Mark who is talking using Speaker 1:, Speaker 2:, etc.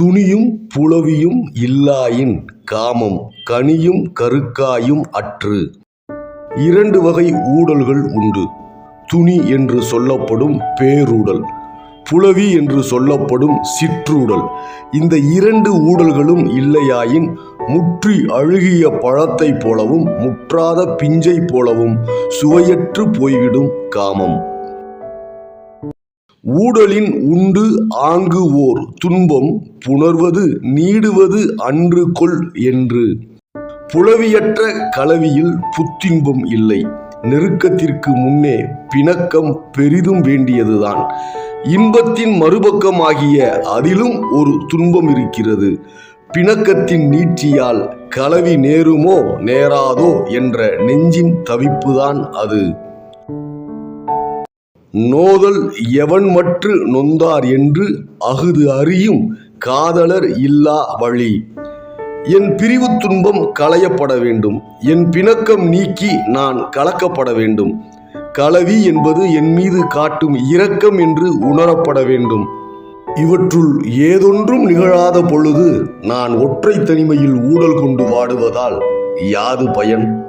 Speaker 1: துணியும் புலவியும் இல்லாயின் காமம் கனியும் கருக்காயும் அற்று. இரண்டு வகை ஊடல்கள் உண்டு. துணி என்று சொல்லப்படும் பேரூடல் புலவி என்று சொல்லப்படும் சிற்றூடல். இந்த இரண்டு ஊடல்களும் இல்லையாயின் முற்றி அழுகிய பழத்தைப் போலவும் முற்றாத பிஞ்சை போலவும் சுவையற்று போய்விடும் காமம். ஊடலின் உண்டு ஆங்கு ஓர் துன்பம் புணர்வது நீடுவது அன்று கொள் என்று. புலவியற்ற கலவியில் புத்தின்பம் இல்லை. நெருக்கத்திற்கு முன்னே பிணக்கம் பெரிதும் வேண்டியதுதான். இன்பத்தின் மறுபக்கமாகிய அதிலும் ஒரு துன்பம் இருக்கிறது. பிணக்கத்தின் நீட்சியால் கலவி நேருமோ நேராதோ என்ற நெஞ்சின் தவிப்புதான் அது. நோதல் எவன் மற்று நொந்தார் என்று அகுது அறியும் காதலர் இல்லா வழி. என் பிரிவு துன்பம் களையப்பட வேண்டும். என் பிணக்கம் நீக்கி நான் கலக்கப்பட வேண்டும். கலவி என்பது என் மீது காட்டும் இரக்கம் என்று உணரப்பட வேண்டும். இவற்றுள் ஏதொன்றும் நிகழாத பொழுது நான் ஒற்றை தனிமையில் ஊடல் கொண்டு வாடுவதால் யாது பயன்?